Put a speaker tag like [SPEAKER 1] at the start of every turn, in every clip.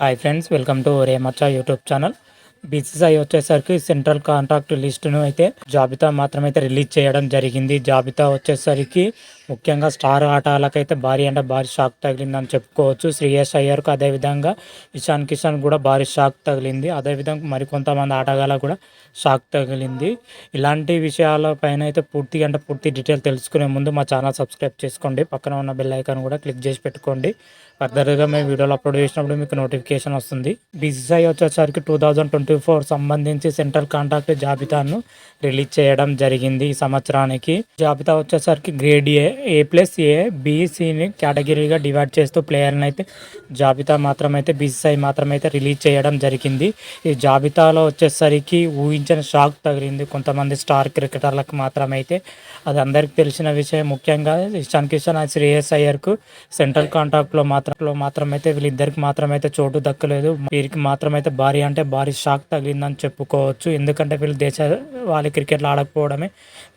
[SPEAKER 1] Hi friends welcome to రేమచ్చా YouTube channel BCCI వచ్చేసరికి central contract లిస్టును అయితే జాబితా మాత్రమైతే రిలీజ్ చేయడం జరిగింది. జాబితా వచ్చేసరికి ముఖ్యంగా స్టార్ ఆటలకైతే భారీ అంటే భారీ షాక్ తగిలిందని చెప్పుకోవచ్చు. శ్రేయస్ అయ్యర్కు అదేవిధంగా ఇషాన్ కిషన్ కూడా భారీ షాక్ తగిలింది. అదేవిధంగా మరికొంతమంది ఆటగాళ్ళకు కూడా షాక్ తగిలింది. ఇలాంటి విషయాలపైన అయితే పూర్తి అంటే పూర్తి డీటెయిల్ తెలుసుకునే ముందు మా ఛానల్ సబ్స్క్రైబ్ చేసుకోండి. పక్కన ఉన్న బెల్ ఐకాన్ కూడా క్లిక్ చేసి పెట్టుకోండి. ఫర్దర్గా మేము వీడియోలు అప్లోడ్ చేసినప్పుడు మీకు నోటిఫికేషన్ వస్తుంది. బీసీసీఐ వచ్చేసరికి టూ థౌజండ్ ట్వంటీ ఫోర్ సంబంధించి సెంట్రల్ కాంట్రాక్ట్ జాబితాను రిలీజ్ చేయడం జరిగింది ఈ సంవత్సరానికి. జాబితా వచ్చేసరికి grade A A plus A బీసీని కేటగిరీగా డివైడ్ చేస్తూ ప్లేయర్ని అయితే జాబితా మాత్రమైతే బీసీసీఐ మాత్రమైతే రిలీజ్ చేయడం జరిగింది. ఈ జాబితాలో వచ్చేసరికి ఊహించిన షాక్ తగిలింది. కొంతమంది స్టార్ క్రికెటర్లకు మాత్రమైతే అది అందరికీ తెలిసిన విషయం. ముఖ్యంగా ఇషాన్ కిషన్ అండ్ శ్రేయస్ అయ్యర్కు సెంట్రల్ కాంట్రాక్ట్లో మాత్రంలో మాత్రమైతే వీళ్ళిద్దరికి మాత్రమైతే చోటు దక్కలేదు. వీరికి మాత్రమైతే భారీ అంటే భారీ షాక్ తగిలిందని చెప్పుకోవచ్చు. ఎందుకంటే వీళ్ళు దేశ వాళ్ళ క్రికెట్లు ఆడకపోవడమే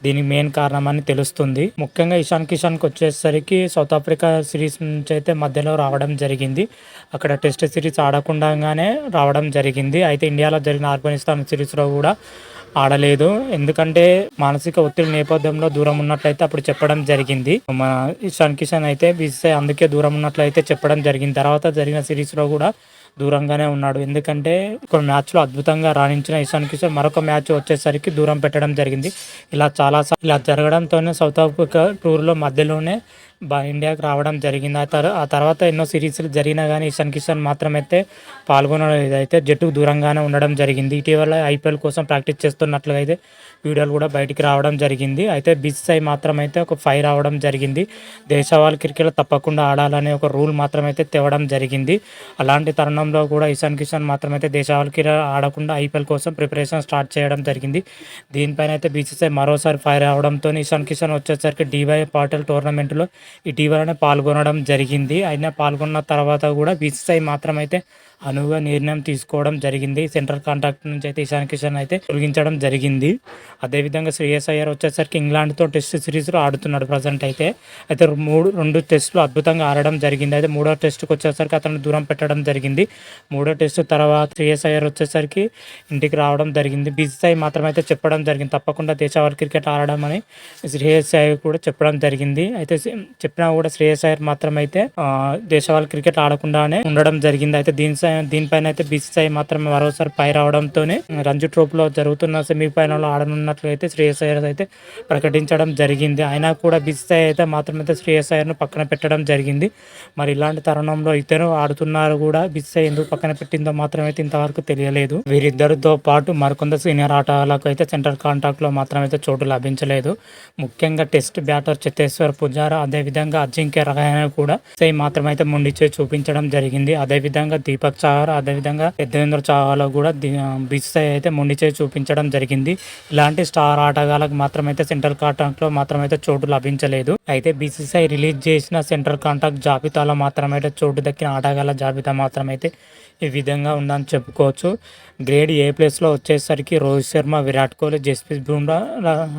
[SPEAKER 1] దీనికి మెయిన్ కారణం అని తెలుస్తుంది. ముఖ్యంగా ఇషాన్ కిషన్కి వచ్చేసరికి సౌత్ ఆఫ్రికా సిరీస్ నుంచి అయితే మధ్యలో రావడం జరిగింది. అక్కడ టెస్ట్ సిరీస్ ఆడకుండానే రావడం జరిగింది. అయితే ఇండియాలో జరిగిన ఆఫ్ఘనిస్తాన్ సిరీస్లో కూడా ఆడలేదు. ఎందుకంటే మానసిక ఒత్తిడి నేపథ్యంలో దూరం ఉన్నట్లయితే అప్పుడు చెప్పడం జరిగింది. మన ఇషాన్ కిషన్ అయితే బీసీసీ అందుకే దూరం ఉన్నట్లయితే చెప్పడం జరిగింది. తర్వాత జరిగిన సిరీస్లో కూడా దూరంగానే ఉన్నాడు. ఎందుకంటే ఒక మ్యాచ్లో అద్భుతంగా రాణించిన ఇషాన్ కిషన్ మరొక మ్యాచ్ వచ్చేసరికి దూరం పెట్టడం జరిగింది. ఇలా చాలా ఇలా జరగడంతోనే సౌత్ ఆఫ్రికా టూర్లో మధ్యలోనే బా ఇండియాకి రావడం జరిగింది. ఆ తర్వాత ఆ తర్వాత ఎన్నో సిరీస్లు జరిగినా కానీ ఇషాన్ కిషన్ మాత్రమైతే పాల్గొనలేదు. అయితే జట్టుకు దూరంగానే ఉండడం జరిగింది. ఇటీవల ఐపీఎల్ కోసం ప్రాక్టీస్ చేస్తున్నట్లుగా అయితే వీడియోలు కూడా బయటికి రావడం జరిగింది. అయితే బీసీఐ మాత్రమైతే ఒక ఫైర్ రావడం జరిగింది. దేశవాళ క్రికెట్ తప్పకుండా ఆడాలనే ఒక రూల్ మాత్రమైతే తేవడం జరిగింది. అలాంటి తరుణం తరుణంలో కూడా ఇషాన్ కిషన్ మాత్రమైతే దేశాలకి ఆడకుండా ఐపీఎల్ కోసం ప్రిపరేషన్ స్టార్ట్ చేయడం జరిగింది. దీనిపైన అయితే బీసీసీఐ మరోసారి ఫైర్ అవడంతో ఇషాన్ కిషన్ వచ్చేసరికి డివై పాటిల్ టోర్నమెంట్లో ఇటీవలనే పాల్గొనడం జరిగింది. అయినా పాల్గొన్న తర్వాత కూడా బీసీసీఐ మాత్రమైతే అనువుగా నిర్ణయం తీసుకోవడం జరిగింది. సెంట్రల్ కాంట్రాక్ట్ నుంచి అయితే ఇషాన్ కిషన్ అయితే తొలగించడం జరిగింది. అదేవిధంగా శ్రేయస్ అయ్యర్ వచ్చేసరికి ఇంగ్లాండ్తో టెస్ట్ సిరీస్లో ఆడుతున్నాడు ప్రజెంట్ అయితే. అయితే మూడు రెండు టెస్టులు అద్భుతంగా ఆడడం జరిగింది. అయితే మూడో టెస్ట్కి వచ్చేసరికి అతను దూరం పెట్టడం జరిగింది. మూడో టెస్ట్ తర్వాత శ్రేయస్ అయ్యర్ వచ్చేసరికి ఇంటికి రావడం జరిగింది. బీసీసీఐ మాత్రమైతే చెప్పడం జరిగింది. తప్పకుండా దేశవాళీ క్రికెట్ ఆడడం అని శ్రేయస్ అయ్యర్ కూడా చెప్పడం జరిగింది. అయితే చెప్పినా కూడా శ్రేయస్ అయ్యర్ మాత్రమైతే దేశవాళీ క్రికెట్ ఆడకుండానే ఉండడం జరిగింది. అయితే దీని దీనిపైన అయితే బీసీసీఐ మాత్రమే మరోసారి పై రావడంతోనే రంజు ట్రోఫీలో జరుగుతున్న సెమీఫైనల్లో ఆడనున్నట్లయితే శ్రేయస్ అయ్యర్ అయితే ప్రకటించడం జరిగింది. అయినా కూడా బీసీసీఐ అయితే మాత్రం అయితే శ్రేయస్ అయ్యర్ను పక్కన పెట్టడం జరిగింది. మరి ఇలాంటి తరుణంలో ఇద్దరు ఆడుతున్నారు కూడా బీసీసీఐ ఎందుకు పక్కన పెట్టిందో మాత్రం అయితే ఇంతవరకు తెలియలేదు. వీరిద్దరితో పాటు మరికొంత సీనియర్ ఆటగాళ్ళకు అయితే సెంట్రల్ మాత్రం మాత్రమైతే చోటు లభించలేదు. ముఖ్యంగా టెస్ట్ బ్యాటర్ చిత్తేశ్వర్ పుజారా అదేవిధంగా అజింక్య రహాయన కూడా సై మాత్రమైతే ముండిచే చూపించడం జరిగింది. అదేవిధంగా దీపక్ చార్ అదేవిధంగా పెద్దేంద్ర చావాలో కూడా బిస్సై అయితే మొండిచే చూపించడం జరిగింది. ఇలాంటి స్టార్ ఆటగాళ్ళకు మాత్రమైతే సెంట్రల్ కాంట్రాక్ట్లో మాత్రమైతే చోటు లభించలేదు. అయితే బీసీసీఐ రిలీజ్ చేసిన సెంట్రల్ కాంట్రాక్ట్ జాబితాలో మాత్రమైతే చోటు దక్కిన ఆటగాళ్ళ జాబితా మాత్రమైతే ఈ విధంగా ఉందని చెప్పుకోవచ్చు. గ్రేడ్ ఏ ప్లేస్లో వచ్చేసరికి రోహిత్ శర్మ విరాట్ కోహ్లీ జస్ప్రీత్ బుమ్రా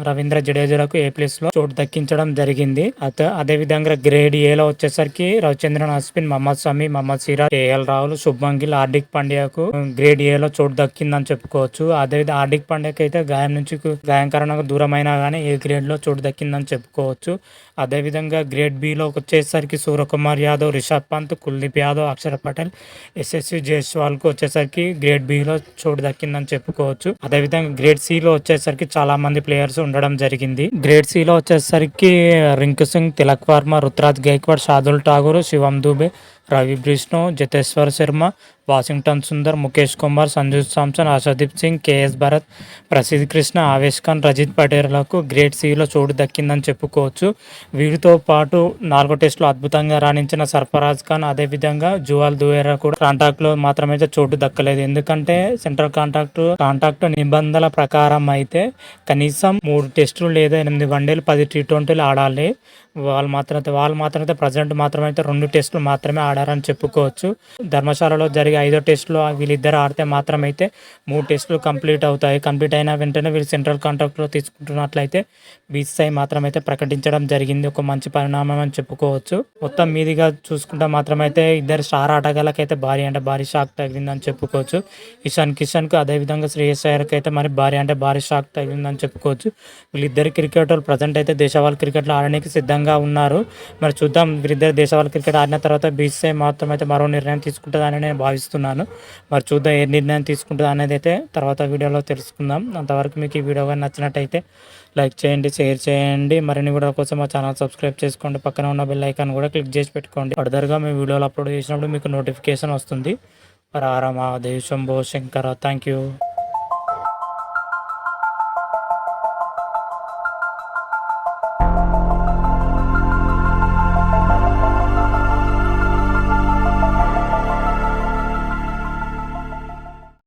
[SPEAKER 1] రవీంద్ర జడేజాలకు ఏ ప్లేస్లో చోటు దక్కించడం జరిగింది. అదే అదేవిధంగా గ్రేడ్ ఏలో వచ్చేసరికి రవిచంద్రన్ అశ్విన్ మహమ్మద్ షమి మహమ్మద్ సిరాజ్ కేఎల్ రాహుల్ శుభ్మన్ గిల్ హార్దిక్ పాండ్యాకు గ్రేడ్ ఏలో చోటు దక్కిందని చెప్పుకోవచ్చు. అదేవిధంగా హార్దిక్ పాండ్యాకి అయితే గాయం నుంచి గాయంకరణకు దూరమైనా కానీ ఏ గ్రేడ్లో చోటు దక్కిందని చెప్పుకోవచ్చు. అదేవిధంగా గ్రేడ్ బిలో వచ్చేసరికి సూర్యకుమార్ యాదవ్ రిషబ్ పంత్ కుల్దీప్ యాదవ్ అక్షర్ పటేల్ ఎస్ఎస్వి జైస్వాల్కు వచ్చేసరికి గ్రేడ్ బిలో చోటు దక్కిందని చెప్పుకోవచ్చు. అదేవిధంగా గ్రేడ్ సిలో వచ్చేసరికి చాలా మంది ప్లేయర్స్ ఉండడం జరిగింది. గ్రేడ్ సిలో వచ్చేసరికి రింకు సింగ్ తిలక్ వర్మ రుతురాజ్ గైక్వాడ్ షాదుల్ ఠాగూర్ శివం దుబే રાવી બ્રિજનો જતેશ્વર Sharma Washington Sundar Mukesh Kumar Sanju Samson Akashdeep Singh K S Bharat Prasidh Krishna Avesh Khan Rajat పటేర్లకు grade సిలో చోటు దక్కిందని చెప్పుకోవచ్చు. వీరితో పాటు నాలుగో టెస్టులో అద్భుతంగా రాణించిన సర్ఫరాజ్ ఖాన్ అదేవిధంగా జువాల్ దువేరా కూడా కాంటాక్ట్లో మాత్రమైతే చోటు దక్కలేదు. ఎందుకంటే సెంట్రల్ కాంటాక్ట్ కాంటాక్ట్ నిబంధనల ప్రకారం అయితే కనీసం మూడు టెస్టులు లేదా ఎనిమిది వన్డేలు పది టీ ట్వంటీలు ఆడాలి. వాళ్ళు మాత్రమైతే వాళ్ళు మాత్రమైతే ప్రజెంట్ మాత్రమైతే రెండు టెస్టులు మాత్రమే ఆడారని చెప్పుకోవచ్చు. ధర్మశాలలో జరిగే ఐదో టెస్ట్లో వీళ్ళిద్దరు ఆడితే మాత్రం అయితే మూడు టెస్టులు కంప్లీట్ అవుతాయి. కంప్లీట్ అయిన వెంటనే వీళ్ళు సెంట్రల్ కాంట్రాక్ట్లో తీసుకుంటున్నట్లయితే బీసీఐ మాత్రం అయితే ప్రకటించడం జరిగింది. ఒక మంచి పరిణామం అని చెప్పుకోవచ్చు. మొత్తం మీదిగా చూసుకుంటే మాత్రం అయితే ఇద్దరు స్టార్ ఆటగాళ్ళకైతే భారీ అంటే భారీ షాక్ తగిలిందని చెప్పుకోవచ్చు. ఇషాన్ కిషన్కు అదేవిధంగా శ్రేయస్ అయ్యర్కి అయితే మరి భారీ అంటే భారీ షాక్ తగిలిందని చెప్పుకోవచ్చు. వీళ్ళిద్దరు క్రికెటర్లు ప్రజెంట్ అయితే దేశవాళీ క్రికెట్లో ఆడడానికి సిద్ధంగా ఉన్నారు. మరి చూద్దాం వీరిద్దరు దేశవాళీ క్రికెట్ ఆడిన తర్వాత బీసీఐ మాత్రం అయితే మరో నిర్ణయం తీసుకుంటుందని నేను భావిస్తున్నాను. మరి చూద్దాం ఏ నిర్ణయం తీసుకుంటుందో అనేది అయితే తర్వాత వీడియోలో తెలుసుకుందాం. అంతవరకు మీకు ఈ వీడియో కానీ నచ్చినట్టయితే లైక్ చేయండి షేర్ చేయండి. మరిన్ని వీడియో కోసం మా ఛానల్ సబ్స్క్రైబ్ చేసుకోండి. పక్కన ఉన్న బెల్ ఐకాన్ కూడా క్లిక్ చేసి పెట్టుకోండి. ఫర్దర్గా మేము వీడియోలు అప్లోడ్ చేసినప్పుడు మీకు నోటిఫికేషన్ వస్తుంది. రారా దేవ్ శంభో శంకర థ్యాంక్ యూ